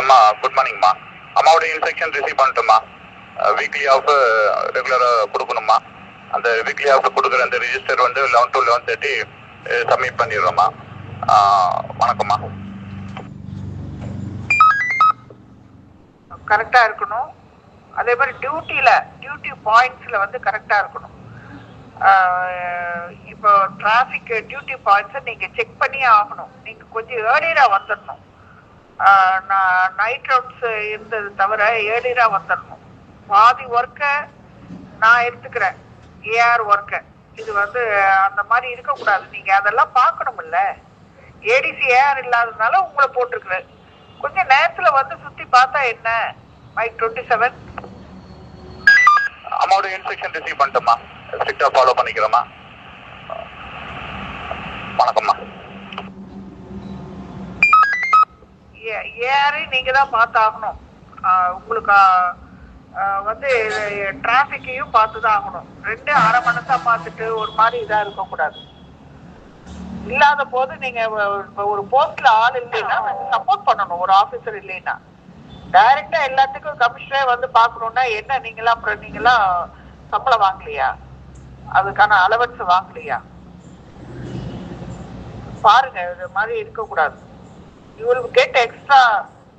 அம்மா குட் மார்னிங்மா அம்மாவோட இன்ஸ்ட்ரக்ஷன் ரிசீவ் பண்ணட்டுமா வீக்லி ஆஃப் ரெகுலராக கொடுக்கணுமா அந்த வீக்லி ஆஃப் கொடுக்குற அந்த ரிஜிஸ்டர் வந்து eleven to eleven thirty submit பண்ணிடுறோம்மா. வணக்கம்மா. கரெக்டாக இருக்கணும். அதே மாதிரி டியூட்டியில் டியூட்டி பாயிண்ட்ஸில் வந்து கரெக்டாக இருக்கணும். இப்போ டிராஃபிக் டியூட்டி பாயிண்ட்ஸை நீங்கள் செக் பண்ணியே ஆகணும். நீங்கள் கொஞ்சம் ஏர்லியராக வந்துடணும் நான் நைட் ரவுட்ஸ் இருந்தது தவிர ஏர்லியராக வந்துடணும் பாதி ஒர்க்கை நான் எடுத்துக்கிறேன். ஏஆர் ஒர்க்கை இது வந்து அந்த மாதிரி இருக்கக்கூடாது. நீங்கள் அதெல்லாம் பார்க்கணுமில்ல. ஏடிசி ஏஆர் இல்லாததுனால உங்களை போட்டிருக்குறேன். கொஞ்சம் நேரத்தில் வந்து சுற்றி பார்த்தா என்ன? மைக் டுவெண்ட்டி செவன் அம்மாவோட இன்ஸ்ட்ரக்ஷன் ரிசீவ் பண்ணட்டுமா ஸ்ட்ரிக்டாக ஃபாலோ பண்ணிக்கிறோமா வணக்கம்மா. ஏறி நீங்க தான் பார்த்தாகணும். ஆஹ் உங்களுக்கு வந்து டிராஃபிக்கையும் பார்த்து தான் ஆகணும். ரெண்டு அரை மனசா பார்த்துட்டு ஒரு மாதிரி இதாக இருக்கக்கூடாது. இல்லாத போது நீங்க ஒரு போஸ்ட்ல ஆள் இல்லைன்னா சப்போர்ட் பண்ணணும். ஒரு ஆபீசர் இல்லைன்னா. டைரக்டா எல்லாத்துக்கும் கமிஷனரே வந்து பாக்கணும்னா என்ன? நீங்களா அப்புறம் நீங்களா சம்பளம் வாங்கலையா? அதுக்கான அலவன்ஸ் வாங்கலையா? பாருங்க இது மாதிரி இருக்கக்கூடாது. இவருக்கு கேட்ட எக்ஸ்ட்ரா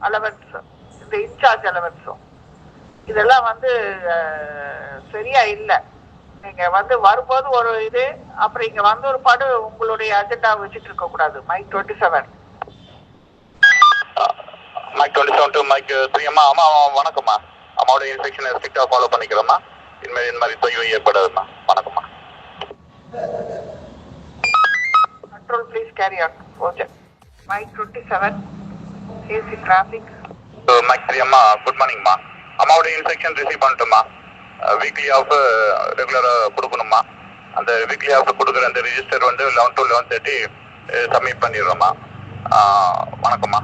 அலவன்ஸ் இந்த இன்சார்ஜ் அலவன்ஸும் இதெல்லாம் வந்து சரியா இல்லை. நீங்க வந்து வரும்போது ஒரு இது அப்புறம் இங்க வந்து ஒரு பாடு உங்களுடைய அஜெண்டா வச்சுட்டு இருக்க கூடாது mike twenty seven mike twenty seven to mike three அம்மா அம்மா வணக்கம்மா. அம்மாவோட இன்ஸ்ட்ரக்ஷனை ஸ்ட்ரிக்டாக ஃபாலோ பண்ணிக்கிறோம்மா. இனிமேல் இந்த மாதிரி தொய்வு ஏற்படாதும்மா வணக்கம்மா control please carry on okay mike twenty seven AC traffic maxi அம்மா குட் மார்னிங்மா அம்மாவோட இன்ஸ்ட்ரக்ஷன் ரிசீவ் பண்ணட்டுமா வீக்லி ஆஃப் ரெகுலராக கொடுக்கணுமா அந்த வீக்லி ஆஃப் கொடுக்குற அந்த ரிஜிஸ்டர் வந்து eleven to eleven thirty submit பண்ணிடுறோம்மா. வணக்கம்மா.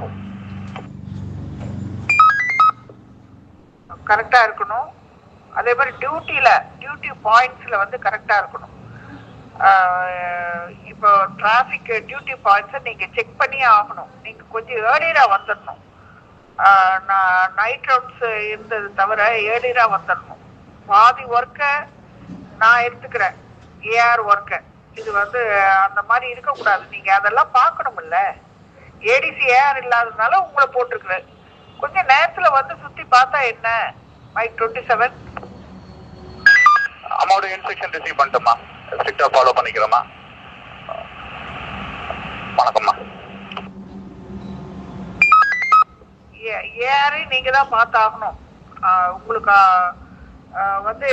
கரெக்டாக இருக்கணும். அதே மாதிரி டியூட்டியில் டியூட்டி பாயிண்ட்ஸில் வந்து கரெக்டாக இருக்கணும். இப்போ டிராஃபிக் டியூட்டி பாயிண்ட்ஸை நீங்கள் செக் பண்ணியே ஆகணும். நீங்கள் கொஞ்சம் ஏர்லியராக வந்துடணும் நான் நைட் ரவுண்ட்ஸ் இருந்தது தவிர ஏர்லியராக வந்துடணும் பாதி ஒர்க்கை நான் எடுத்துக்கிறேன். ஏஆர் ஒர்க்கை இது வந்து அந்த மாதிரி இருக்கக்கூடாது. நீங்கள் அதெல்லாம் பார்க்கணுமில்ல ஏடிசி ஏஆர் இல்லாததுனால உங்களை போட்டிருக்குறேன் கொஞ்சம் நேரத்தில் வந்து சுற்றி பார்த்தா என்ன? Mike twenty seven instruction receive பண்ணிட்டோமா ஸ்ட்ரிக்டாக ஃபாலோ பண்ணிக்கிறோமா வணக்கம்மா. ஏறி நீங்க தான் பார்த்தாகணும். ஆஹ் உங்களுக்கு வந்து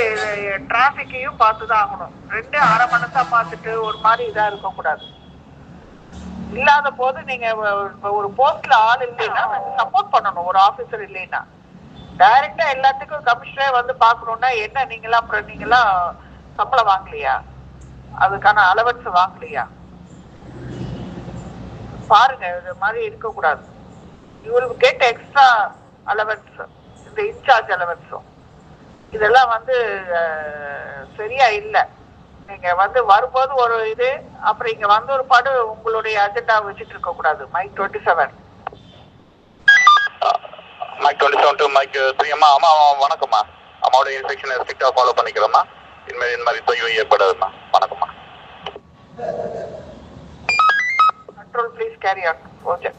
டிராஃபிக்கையும் பார்த்து தான் ஆகணும். ரெண்டு அரை மனசா பார்த்துட்டு ஒரு மாதிரி இதாக இருக்கக்கூடாது. இல்லாத போது நீங்க ஒரு போஸ்ட்ல ஆள் இல்லைன்னா சப்போர்ட் பண்ணணும். ஒரு ஆபீசர் இல்லைன்னா. டைரக்டா எல்லாத்துக்கும் கமிஷனரே வந்து பாக்கணும்னா என்ன நீங்களா அப்புறம் நீங்களா சம்பளம் வாங்கலையா? அதுக்கான அலவன்ஸ் வாங்கலையா? பாருங்க இது மாதிரி இருக்கக்கூடாது. இவருக்கு கேட்ட எக்ஸ்ட்ரா அலவன்ஸ் இந்த இன்சார்ஜ் அலவன்ஸும் இதெல்லாம் வந்து சரியா இல்லை. நீங்க வந்து வரும்போது ஒரு இது அப்புறம் இங்க வந்து ஒரு பாடு உங்களுடைய அஜெண்டா வச்சுட்டு இருக்க கூடாது mike twenty seven mike twenty seven to mike three அம்மா அம்மா வணக்கம்மா அம்மாவோட இன்ஸ்ட்ரக்ஷனை ஸ்ட்ரிக்டாக ஃபாலோ பண்ணிக்கிறோம்மா. இனிமேல் இந்த மாதிரி தொய்வு ஏற்படாதும்மா வணக்கம்மா control please carry on okay